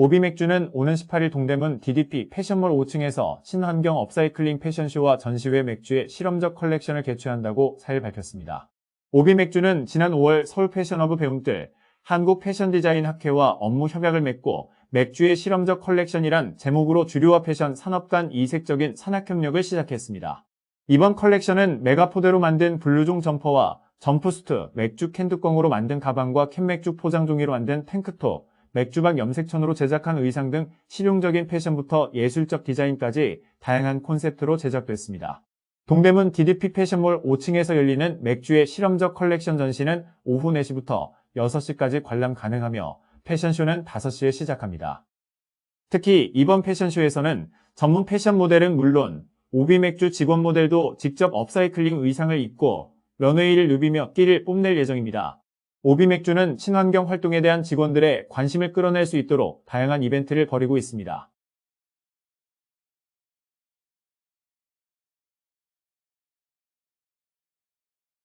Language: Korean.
오비맥주는 오는 18일 동대문 DDP 패션몰 5층에서 친환경 업사이클링 패션쇼와 전시회 맥주의 실험적 컬렉션을 개최한다고 4일 밝혔습니다. 오비맥주는 지난 5월 서울 패션허브 배움들 한국 패션 디자인 학회와 업무 협약을 맺고 맥주의 실험적 컬렉션이란 제목으로 주류와 패션 산업 간 이색적인 산학협력을 시작했습니다. 이번 컬렉션은 메가포대로 만든 블루종 점퍼와 점프스트, 맥주 캔 뚜껑으로 만든 가방과 캔맥주 포장 종이로 만든 탱크톱, 맥주박 염색천으로 제작한 의상 등 실용적인 패션부터 예술적 디자인까지 다양한 콘셉트로 제작됐습니다. 동대문 DDP 패션몰 5층에서 열리는 맥주의 실험적 컬렉션 전시는 오후 4시부터 6시까지 관람 가능하며 패션쇼는 5시에 시작합니다. 특히 이번 패션쇼에서는 전문 패션 모델은 물론 오비 맥주 직원 모델도 직접 업사이클링 의상을 입고 런웨이를 누비며 끼를 뽐낼 예정입니다. 오비맥주는 친환경 활동에 대한 직원들의 관심을 끌어낼 수 있도록 다양한 이벤트를 벌이고 있습니다.